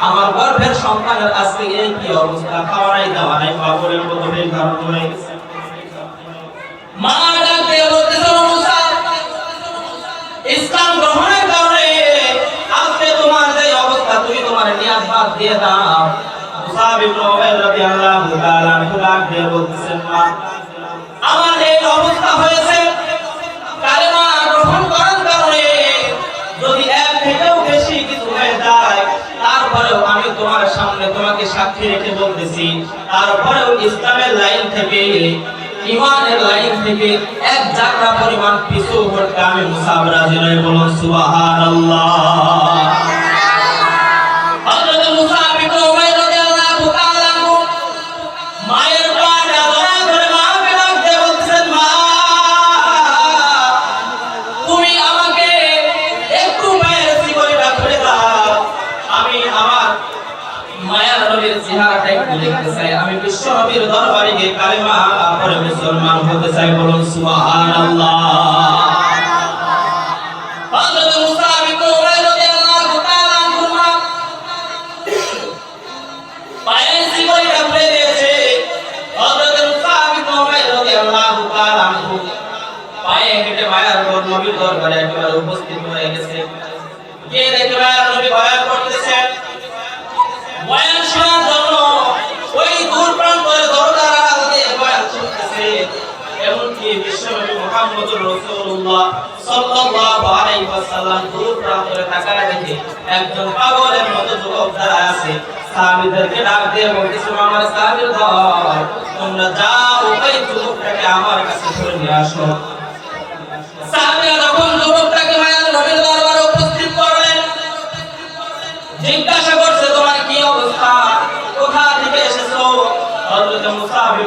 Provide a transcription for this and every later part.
আমার গর্ভের সন্তানের আজকে এই কি অবস্থা? খাওয়া নাই পাগলের মতো ইসলাম গ্রহণের কারণে আজকে তোমার যে অবস্থা, তুমি তোমার নিয়াজ দিয়ে দাও। আমার এই অবস্থা হয়েছে সামনে তোমাকে সাক্ষী রেখে বলতেছি। তারপরেও ইসলামের লাইন থেকে, ইমানের লাইন থেকে এক জাগরা পরিমাণ পিছু হটতে আমি মুসাব রাজি নই বলুন সুবহানাল্লাহ। হযরত নবীর চেহারাটা একটু দেখতে চাই আমি বিশ্ব নবীর দরবারে গিয়ে কালেমা পড়ে মুসলমান হতে চাই বলুন সুবহানাল্লাহ। হযরত মুসা ইবনে উমাইর রাদিয়াল্লাহু তাআলা আনহু পায়ের জীবনটা খুলে দিয়েছে। হযরত মুসা ইবনে উমাইর রাদিয়াল্লাহু তাআলা পায়ে হেঁটে মায়ার উপর নবীর দরবারে একেবারে উপস্থিত হয়ে গেছে। গিয়ে দেখে মায়ার নবী বয়ান করতেছেন। বয়ান শোনার জন্য ওই দূর প্রান্তরে দরজার আড়াল দিয়ে বয়ান শুনতেছে এমনকি বিশ্বনবী রাসূলুল্লাহ সাল্লাল্লাহু আলাইহি ওয়াসাল্লাম দূর প্রান্তরে তাকায় দেখে একজন পাগলের মতো যুবক দাঁড়ায় আছে। সাহাবীদেরকে ডাক দিয়ে বলতেছে আমার সাহাবীর দল তোমরা যাও, ওই যুবকটাকে আমার কাছে ধরে নিয়ে আসো। সাহাবীরা যখন যুবকটাকে মায়ার নবীর দরবারে উপস্থিত করলেন, জিজ্ঞাসা করছে তোমার কি অবস্থা কোথা থেকে এসেছ হযরত মুসাব ইবনে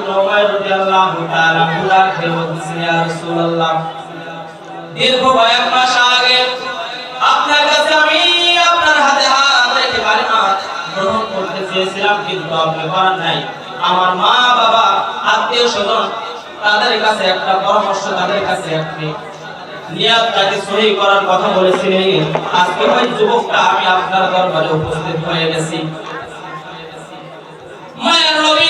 আমার মা, বাবা, আত্মীয় স্বজন তাদের কাছে একটা পরামর্শ, তাদের কাছে একটি নিয়াতটাকে সহি করার কথা বলেছিলেন। আজকে ওই যুবকটা আমি আপনার দরবারে উপস্থিত হয়ে গেছি। মায়ের নবী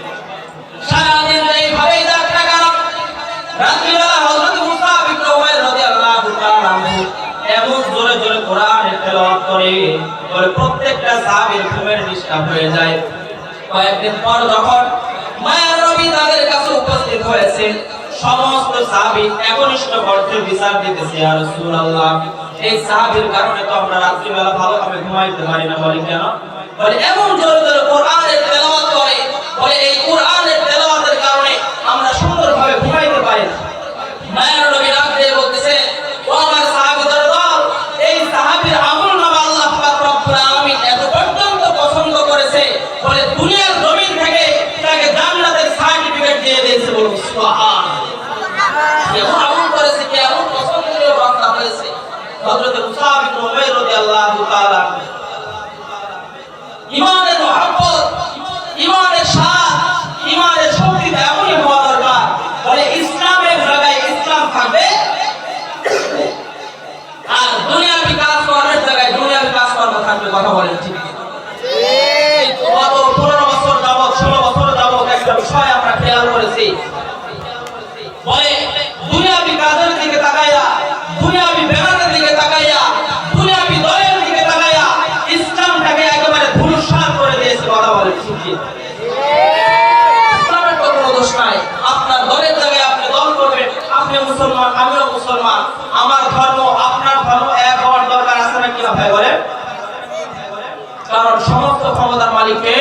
ডিস্টার্ব হয়ে যায়। কয়েকদিন পর যখন মায়ের রবি তাদের কাছে উপস্থিত হয়েছে, সমস্ত সাহাবি একনিষ্ঠ কণ্ঠে বিচার দিতেছে, ইয়া আল্লাহ এই সাহাবির কারণে তো আমরা রাত্রিবেলা ভালোভাবে ঘুমাইতে পারি না। বলি কেন? বলে, এমন জোরে জোরে কোরআনের দুনিয়ার জমিন থেকে তাকে জান্নাতের সার্টিফিকেট দিয়ে দিয়েছে বলুন সুবহান মালিককে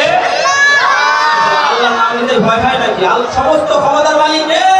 আল্লাহর নাম নিতে ভয় হয় নাকি সমস্ত ক্ষমতার মালিককে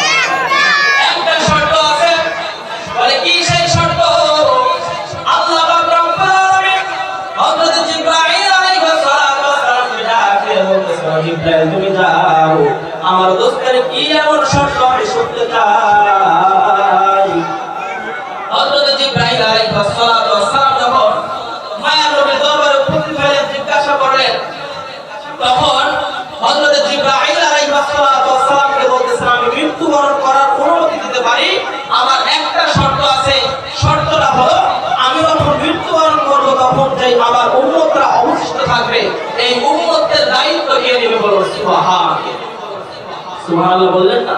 জিবরাইল তুমি যাও আমার দোস্তের কি এমন শর্ত আমি শুনতে চাই? করার অনুমতি দিতে পারি? আমার একটা শর্ত আছে। শর্তটা হলো, আমি যখন মৃত্যুবরণ করব তখন যেই আমার উম্মতরা অবশিষ্ট থাকবে, এই উম্মতের দায়িত্ব কে নেবে বলুন সুবহান সুবহানাল্লাহ বললেন না?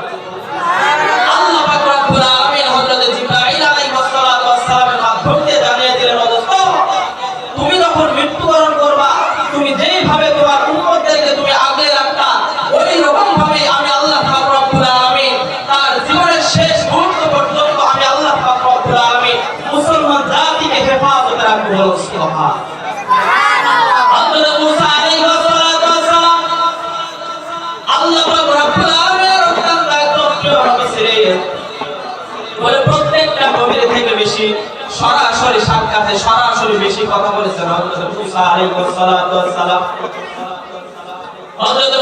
কথা বলেছেন হযরত মুসা আলাইহিস সালাতু ওয়াস সালাম। হযরত